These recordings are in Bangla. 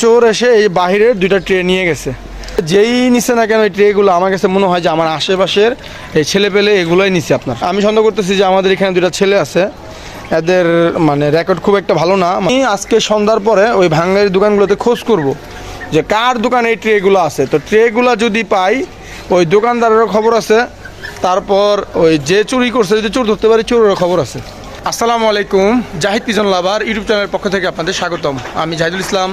চোর এসে এই বাহিরের দুইটা ট্রে নিয়ে গেছে। যেই নিছে না কেন এই ট্রেগুলো, আমার কাছে মনে হয় যে আমার আশেপাশের এই ছেলে পেলে এগুলোই নিছে আপনার। আমি সন্দেহ করতেছি যে আমাদের এখানে দুইটা ছেলে আছে। এদের মানে রেকর্ড খুব একটা ভালো না। আমি আজকে সন্ধ্যার পরে ওই ভাঙ্গারি দোকানগুলোতে খোঁজ করব যে কার দোকানে এই ট্রেগুলো আছে। তো ট্রেগুলো যদি পাই, ওই দোকানদারেরও খবর আছে। তারপর ওই যে চুরি করছে, যদি চোর ধরতে পারি, চোরেরও খবর আছে। আসসালামু আলাইকুম, জাহিদ পিজন লাভার ইউটিউব চ্যানেলের পক্ষ থেকে আপনাদের স্বাগতম। আমি জাহিদুল ইসলাম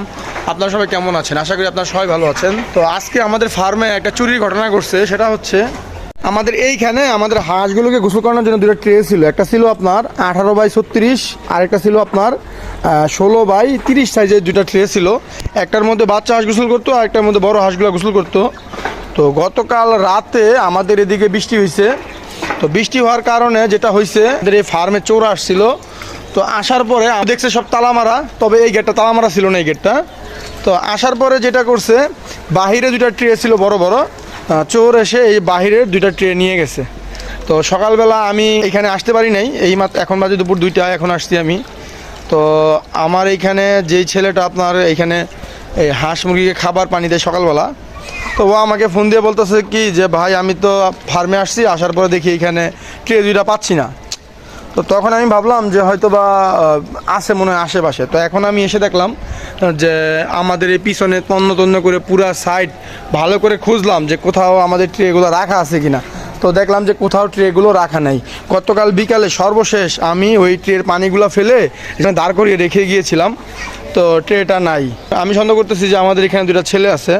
আপনারা সবাই কেমন আছেন? আশা করি আপনারা সবাই ভালো আছেন। তো আজকে আমাদের ফার্মে একটা চুরির ঘটনা ঘটছে, সেটা হচ্ছে আমাদের এইখানে আমাদের হাঁসগুলোকে গোসল করানোর জন্য দুটো ট্রে ছিল। একটা ছিল আপনার আঠারো বাই ছত্রিশ, আরেকটা ছিল আপনার ষোলো বাই তিরিশ সাইজের দুটো ট্রে ছিল। একটার মধ্যে বাচ্চা হাঁস গোসল করতো আর একটার মধ্যে বড় হাঁসগুলো গোসল করতো। তো গতকাল রাতে আমাদের এদিকে বৃষ্টি হয়েছে তো বৃষ্টি হওয়ার কারণে যেটা হয়েছে আমাদের এই ফার্মে চোর আসছিল। তো আসার পরে দেখছে সব তালা মারা, তবে এই গেটটা তালা মারা ছিল না, এই গেটটা। তো আসার পরে যেটা করছে, বাহিরে দুইটা ট্রে ছিল বড় বড় চোর এসে এই বাহিরের দুইটা ট্রে নিয়ে গেছে। তো সকালবেলা আমি এখানে আসতে পারি নাই, এই মাত্র এখন বাজে দুপুর দুইটা, এখন আসছি আমি। তো আমার এইখানে যেই ছেলেটা আপনার এইখানে এই হাঁস মুরগিকে খাবার পানি দেয় সকালবেলা, তো ও আমাকে ফোন দিয়ে বলতেছে কি যে, ভাই, আমি তো ফার্মে আসছি, আসার পরে দেখি এখানে ট্রে দুইটা পাচ্ছি না। তো তখন আমি ভাবলাম যে হয়তো বা আছে মনে হয় আশেপাশে। তো এখন আমি এসে দেখলাম যে আমাদের এই পিছনে তন্ন তন্ন করে পুরা সাইড ভালো করে খুঁজলাম যে কোথাও আমাদের ট্রেগুলো রাখা আছে কিনা। তো দেখলাম যে কোথাও ট্রেগুলো রাখা নাই। গতকাল বিকালে সর্বশেষ আমি ওই ট্রের পানিগুলো ফেলে এখানে দাঁড় করিয়ে রেখে গিয়েছিলাম। তো ট্রেটা নাই। আমি সন্দেহ করতেছি যে আমাদের এখানে দুটা ছেলে আছে।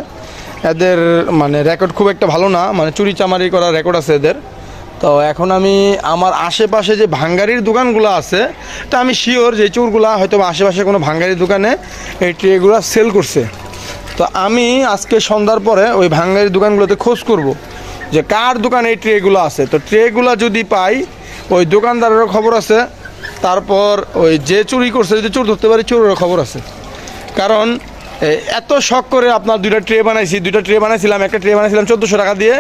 এদের মানে রেকর্ড খুব একটা ভালো না। মানে চুরি চামারি করা রেকর্ড আছে এদের। তো এখন আমি আমার আশেপাশে যে ভাঙ্গারির দোকানগুলো আছে, তা আমি শিওর যে চোরগুলা হয়তো আশেপাশে কোনো ভাঙ্গারির দোকানে এই ট্রেগুলো সেল করছে। তো আমি আজকে সন্ধ্যার পরে ওই ভাঙ্গারির দোকানগুলোতে খোঁজ করব যে কার দোকানে এই ট্রেগুলো আছে। তো ট্রেগুলো যদি পাই, ওই দোকানদারেরও খবর আছে, তারপর ওই যে চুরি করছে, যদি চোর ধরতে পারি, চোরেরও খবর আছে। কারণ এত শখ করে আপনার দুইটা ট্রে বানাইছি, দুইটা ট্রে বানাইছিলাম, একটা ট্রে বানাইছিলাম চোদ্দোশো টাকা দিয়ে,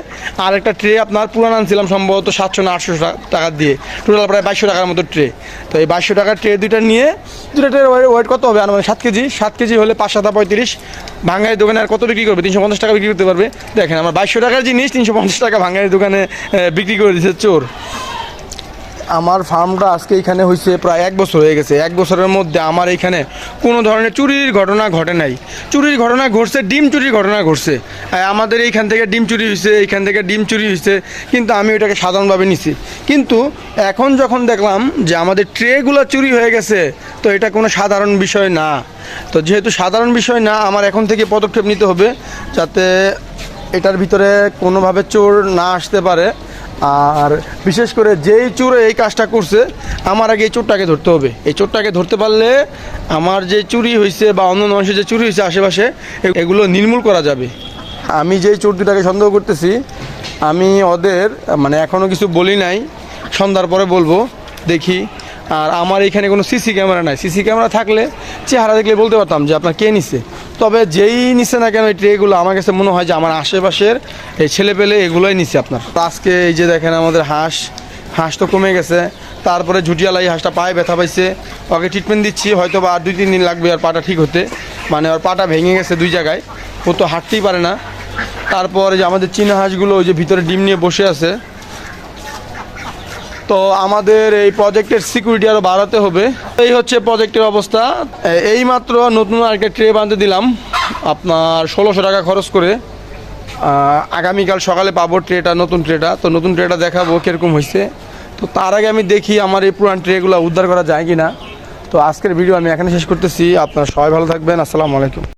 আর একটা ট্রে আপনার পুরান আনছিলাম সম্ভবত সাতশো না আটশো টাকা দিয়ে। টোটাল প্রায় বাইশশো টাকার মতো ট্রে। তো এই বাইশশো টাকার ট্রে দুইটা নিয়ে, দুইটা ট্রে ওয়েট কত হবে? আনুমানিক সাত কেজি। সাত কেজি হলে পাঁচ, সাতা পঁয়ত্রিশ। ভাঙ্গারি দোকানে আর কত বিক্রি করবে? তিনশো পঞ্চাশ টাকা বিক্রি করতে পারবে। দেখেন, আমার বাইশশো টাকার জিনিস তিনশো পঞ্চাশ টাকা ভাঙ্গারি দোকানে বিক্রি করে দিচ্ছে চোর। আমার ফার্মটা আজকে এখানে হয়েছে প্রায় এক বছর হয়ে গেছে। এক বছরের মধ্যে আমার এখানে কোনো ধরনের চুরির ঘটনা ঘটে নাই। চুরির ঘটনা ঘটছে, ডিম চুরির ঘটনা ঘটছে। আমাদের এইখান থেকে ডিম চুরি হয়েছে এইখান থেকে ডিম চুরি হয়েছে কিন্তু আমি ওটাকে সাধারণভাবে নিছি। কিন্তু এখন যখন দেখলাম যে আমাদের ট্রেগুলো চুরি হয়ে গেছে, তো এটা কোনো সাধারণ বিষয় না। তো যেহেতু সাধারণ বিষয় না, আমার এখন থেকে পদক্ষেপ নিতে হবে যাতে এটার ভিতরে কোনোভাবে চোর না আসতে পারে। আর বিশেষ করে যেই চোর এই কাজটা করছে, আমার আগে এই চোরটাকে ধরতে হবে। এই চোরটাকে ধরতে পারলে আমার যে চুরি হয়েছে বা অন্য মানুষের যে চুরি হয়েছে আশেপাশে এগুলো নির্মূল করা যাবে। আমি যেই চোর দুটাকে সন্দেহ করতেছি, আমি ওদের মানে এখনও কিছু বলি নাই, সন্ধ্যার পরে বলব, দেখি। আর আমার এখানে কোনো সিসি ক্যামেরা নাই। সিসি ক্যামেরা থাকলে চেহারা দেখলে বলতে পারতাম যে আপনার কে নিছে। তবে যেই নিছে না কেন এই ট্রেগুলো আমার কাছে মনে হয় যে আমার আশেপাশের এই ছেলে পেলে এগুলোই নিছে আপনার। আজকে এই যে দেখেন আমাদের হাঁস হাঁস তো কমে গেছে। তারপরে ঝুটিয়ালাই হাঁসটা পায়ে ব্যথা পাইছে। ওকে ট্রিটমেন্ট দিচ্ছি হয়তো বা আর দুই, তিন দিন লাগবে আর পাটা ঠিক হতে। মানে ওর পাটা ভেঙে গেছে দুই জায়গায়। ও তো হাঁটতেই পারে না। তারপরে যে আমাদের চীনা হাঁসগুলো, ওই যে ভিতরে ডিম নিয়ে বসে আছে তো আমাদের এই প্রজেক্টের সিকিউরিটি আরও বাড়াতে হবে। এই হচ্ছে প্রজেক্টের অবস্থা। এই মাত্র নতুন আরেকটা ট্রে বাঁধতে দিলাম। আপনার ষোলোশো টাকা খরচ করে। আগামীকাল সকালে পাবো ট্রেটা, নতুন ট্রেটা। তো নতুন ট্রেটা দেখাবো কীরকম হয়েছে তো তার আগে আমি দেখি আমার এই পুরান ট্রেগুলো উদ্ধার করা যায় কি না তো আজকের ভিডিও আমি এখানে শেষ করতেছি। আপনারা সবাই ভালো থাকবেন। আসসালামু আলাইকুম।